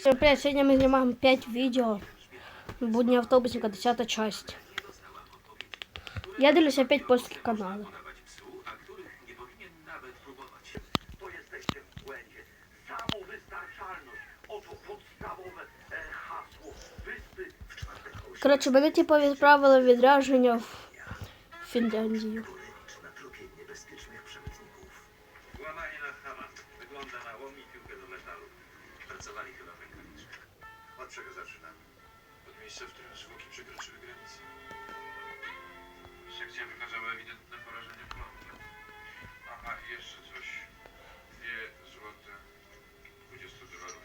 Всем привет, сегодня мы снимаем 5 видео. Будни автобусника, 10 часть. Я делюсь опять польские каналы. Коротше, мене типу відправили відрядження в Фінляндію. Łamanie na Hamas wygląda na łomi piłkę do. Pracowali chyba w rękawiczkach. Od czego zaczynamy? Od miejsca, w którym zwłoki przekroczyły granicę. Sekcja wykazała ewidentne porażenie plonu. Aha, i jeszcze coś. Dwie złote 20 dolarów.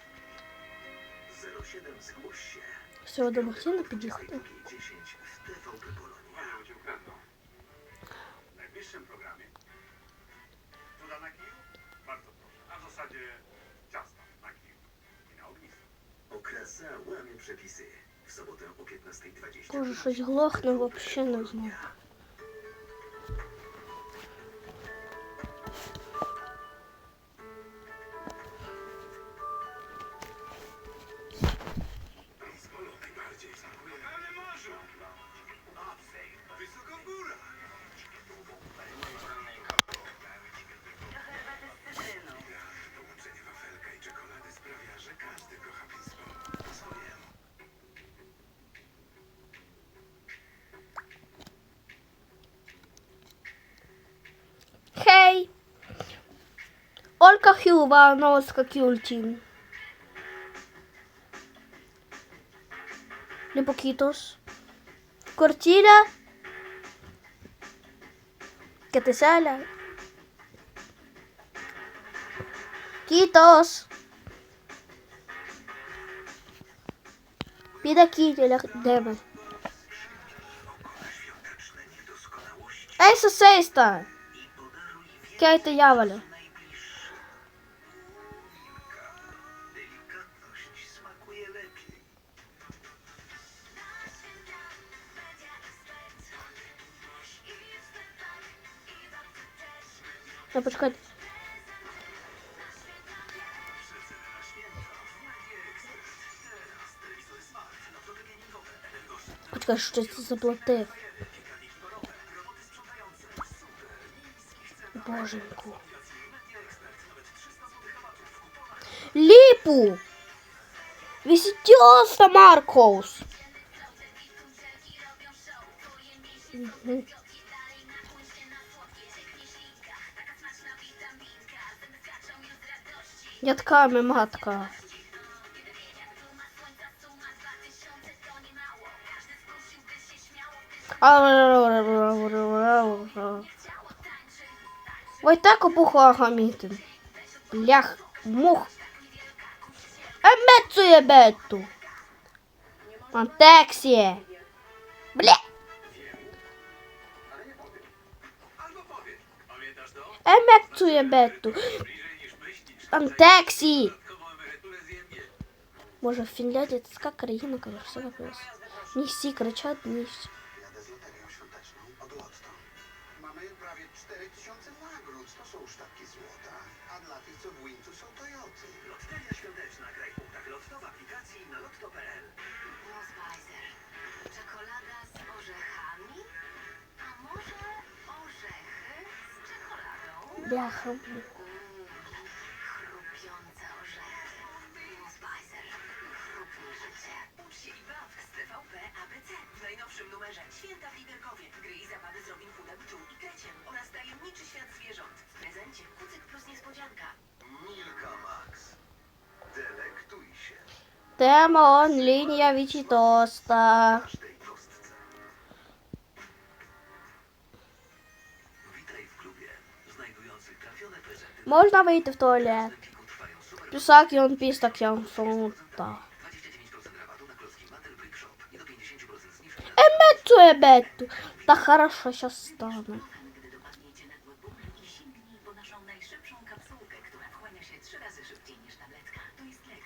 07 zgłoś się. Всього до магазину під'їхати. 10 w TVP Polonia. Może cię ukradną. W najbliższym programie. Cuda na Боже, щось глохне, вообще не знаю. cogió Uba, no skoczył ultim. De poquitos. Cortina. Que te sala. Quitos. Bieda aquí de la demy. Ej, co sejsta! Kaj te javalo? Expert. Nawet 300 zł rabatów w kuponach. Ліпу! Вісітьоста Маркоус! Дядками матка. Ой, так опухла гамітин. Блях, мух. Емецує бету. Антексіє. Бля. Ale nie Антексі. Dodatkową emeryturę zjemnie. Може, в Фінляндії це така країна, каже, все капець. Не всі кричать, не всі. Jadę z Święta w Liberkowie. Gry i zabawy z Robin Hoodem, Czuł i Kreciem oraz tajemniczy świat zwierząt. W prezencie kucyk plus niespodzianka. Milka Max. Delektuj się Демон, лінія Вічітоста. w każdej kostce. Witaj w klubie znajdujących trafione prezenty. Можна вийти в туалет? W Empiku trwają super Пісак йон пістак йон Po naszą najszybszą kapsułkę, która wchłania się trzy razy szybciej niż tabletka. To jest lek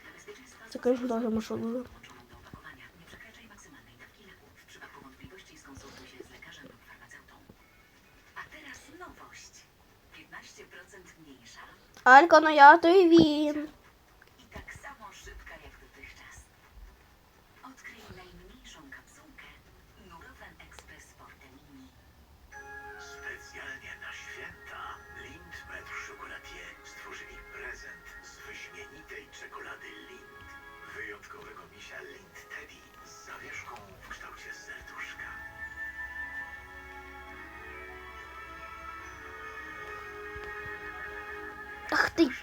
od Lind.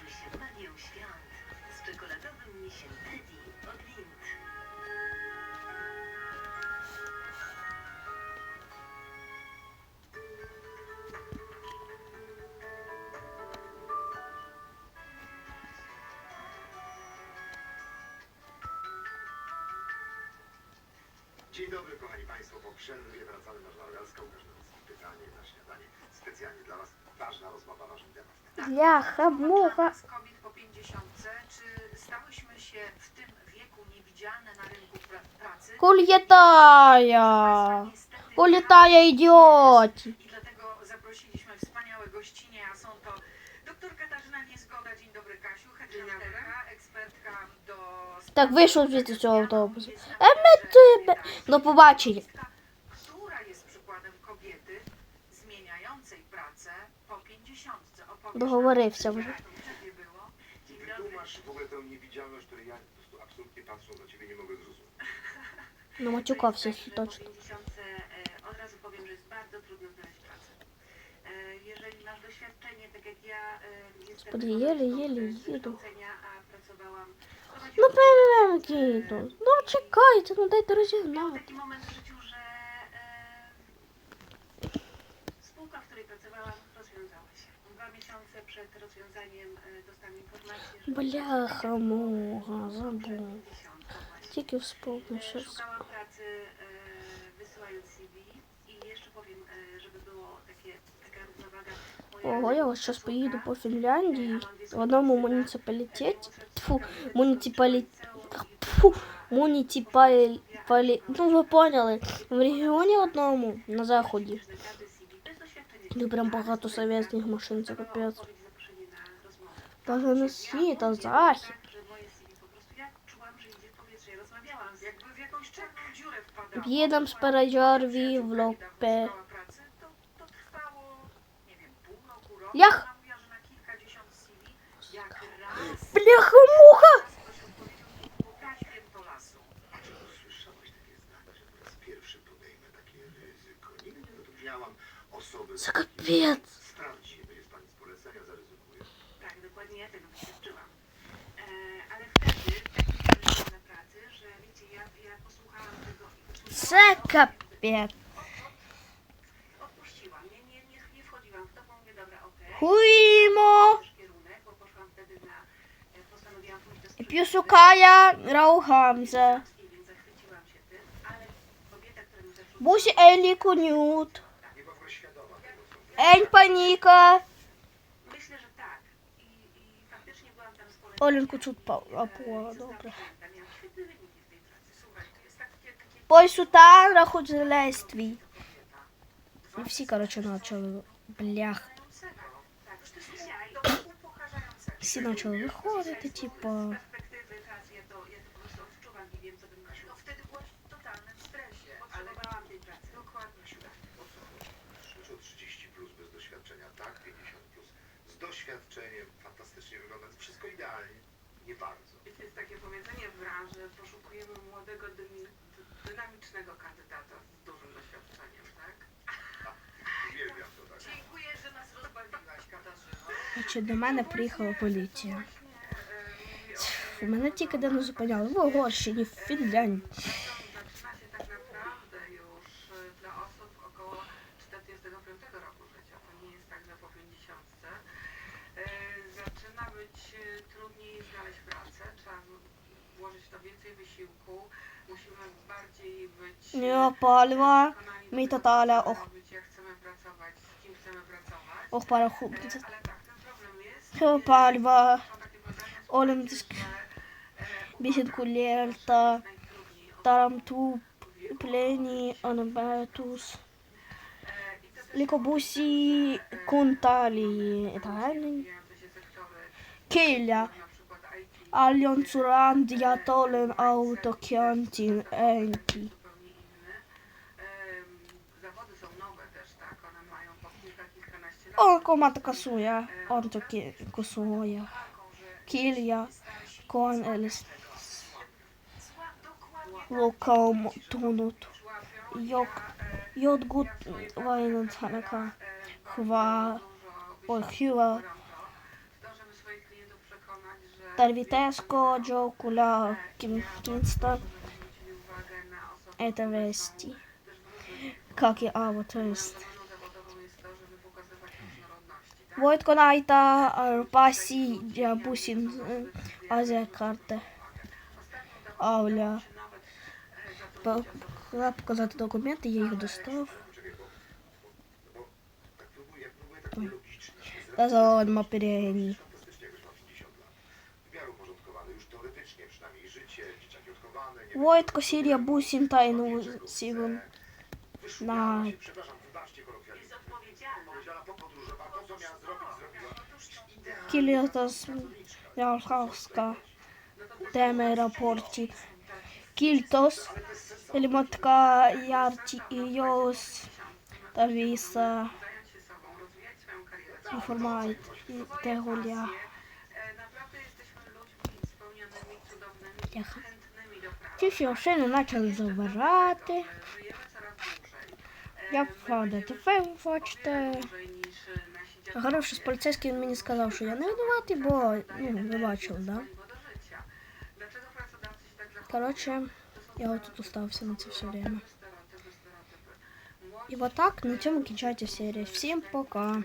Dzień dobry, kochani Państwo. Po przerwie wracamy na. Łukasz Nowicki. Pytanie na śniadanie. Specjalnie dla Was ważna rozmowa, ważny temat. Bляха, mucha. Z kobiet po 50, czy stałyśmy się w tym wieku niewidzialne na rynku pra pracy? Улетая. Улетая, идиоти. I dlatego zaprosiliśmy wspaniałe gościnie, a są to dr Katarzyna Niezgoda, dzień dobry Kasiu, headhunterka, ekspertka do... Так, вийшов звідти з цього автобусу. Jest na тебе. До побачення. Договорився вже. Ну, матюкався точно. Одразу powiem, że jest bardzo trudno znaleźć pracę. Jeżeli masz doświadczenie, tak jak ja jestem jeli, jeli, jedu. a pracowałam. No pewnie jedu. No czekajcie, no dajcie rozігнати. Taki moment w życiu, że spółka, w której pracowałam, rozwiązała się. Бляха, муха, забув. 50 właśnie. Тільки вспомнив E, щось. Szukałam pracy e, wysyłając CV i jeszcze powiem, e, żeby było takie, taka równowaga. Moja Ого, я ось зараз córka, поїду по e, Фінляндії. ma В angielskiego одному języka, муніципалітеті. e, Тьфу, certyfikat муніципалі... liceum i Фу, była муніципалі... Палі... Ну, ви поняли. В регіоні одному, на заході. doświadczenie. Де прям багато совєтських машин, це Dawało капець. odpowiedź, zaproszenie na rozmowę. Даже не світ, а Ja захід. tak, że moje CV po prostu, ja czułam, że idzie w powietrze. Ja rozmawiałam z Jakby w jakąś czarną dziurę wpadała. В'їдам з переджарві в лопе. Szukała pracy, to, to trwało, nie wiem, pół roku, rok. Jach! Ona mówiła, że na kilkadziesiąt CV, jak raz Бляха, муха! ktoś odpowiedział, pokaż to lasu. A czy usłyszałeś takie zdanie, że po raz pierwszy podejmę takie ryzyko? Nigdy nie zatrudniałam osoby... Це капець. Sprawdzimy, jest Pani z polecenia, zaryzykuję. Tak, dokładnie ja tego doświadczyłam. E, ale wtedy tak mi zależało na pracy, że wiecie, ja, ja posłuchałam tego i Це капець. odpuściłam. Nie, nie, nie, nie wchodziłam w to, bo mówię, dobra, okej. Хуїмо! Też kierunek, bo poszłam wtedy na, e, postanowiłam pójść do І sprzedaży. п'юсукая Раухамзе. Więc zachwyciłam się tym, ale kobieta, która mi zatrudniła, Бусі Елі Конют. Ень Паніка. myślę, że tak. I, i faktycznie byłam tam z polecenia. Оленку тут па- E, апула, zostałam добре. przyjęta. Miałam świetne wyniki w tej pracy. Słuchaj, to jest takie, takie Пойсутан рахудзелествій. dwa І всі, коротше, почали. Блях. upokarzającego. Tak, to dzisiaj Do upokarzającego. Всі почали виходити, типа. tak? 50 plus. Z doświadczeniem, fantastycznie wygląda. Wszystko idealnie. Nie bardzo. Jest takie powiedzenie w branży, poszukujemy młodego, dymi- dy- dynamicznego kandydata z dużym doświadczeniem, tak? Uwielbiam to tak. Dziękuję, że nas rozbawiłaś, Katarzyno. Значить, до мене приїхала поліція. Właśnie, e, mówi o У мене тільки де не зупиняли. В Угорщині, в Фінляндії. więcej wysiłku, musimy bardziej być... Nie opalła mi to ale och. Jak chcemy pracować, z kim chcemy pracować. Och, para chłop. Ale tak, ten problem jest... Chyba palwa. Olem dysk. Biesiedku lierta. Tam tu pleni anbetus. Likobusi kontali. Italian. Aljonsuran diatolen autokiantin enki. Onko matka suja? On to kilku niinku suja. Kilja koneellis lokaumutunut. Jok, jotkut vain ainakaan hyvä on hyvä klientów przekonać, że Тарвітеско, Джо, Куля, Кім, Кінста. zwrócili uwagę na osoby Это вести. też w różnych Как и а, вот то есть. Stroną zawodową jest to, żeby pokazywać różnorodności, tak? Войтко найта, Арпасі, Бусін, Азія карта. Ostatnio Wojtko, Siria, Busin, Tajnu, Sigun. Night. ja hauska tämä raportti. Kiltos, eli matka Jarci i jos informaatiota. Ja. Jaha. Ті всі машини почали забирати. Я правда, тепер ви хочете. Гроші з поліцейським мені сказав, що я не винуватий, бо ну, ви бачили, да? Коротше, я вот тут остався на це все время. І вот так на цьому кінчається серія. Всім пока!